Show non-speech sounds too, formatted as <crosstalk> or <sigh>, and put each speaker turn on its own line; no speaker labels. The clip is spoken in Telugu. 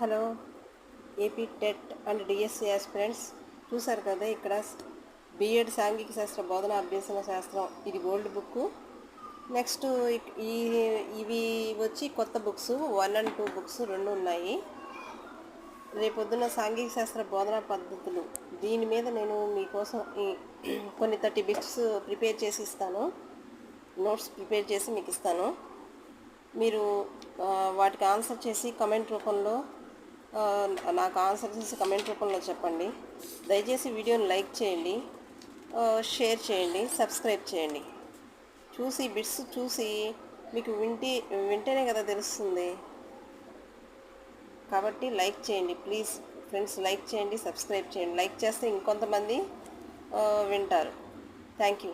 Hello AP TET and DSC aspirants. చూసారు కదా ఇక్కడ బిఎడ్ సాంఘిక శాస్త్ర బోధన అభ్యసన శాస్త్రం. ఇది ఓల్డ్ బుక్. నెక్స్ట్ ఈ ఇవి వచ్చి కొత్త books. One and two books రెండు ఉన్నాయి. రేపొద్దున సాంఘిక శాస్త్ర బోధనా పద్ధతులు. దీని మీద నేను మీకోసం ఈ <clears throat> కొన్ని థర్టీ బిట్స్ ప్రిపేర్ చేసి ఇస్తాను. నోట్స్ ప్రిపేర్ చేసి మీకు ఇస్తాను. మీరు వాటికి ఆన్సర్ చేసి కమెంట్ రూపంలో నాకు ఆన్సర్ చేసి కమెంట్ రూపంలో చెప్పండి. దయచేసి వీడియోని లైక్ చేయండి. షేర్ చేయండి. సబ్స్క్రైబ్ చేయండి. చూసి బిట్స్ చూసి మీకు వింటే వింటేనే కదా తెలుస్తుంది. కాబట్టి లైక్ చేయండి. ప్లీజ్ ఫ్రెండ్స్ లైక్ చేయండి సబ్స్క్రైబ్ చేయండి. లైక్ చేస్తే ఇంకొంతమంది వింటారు. Thank you.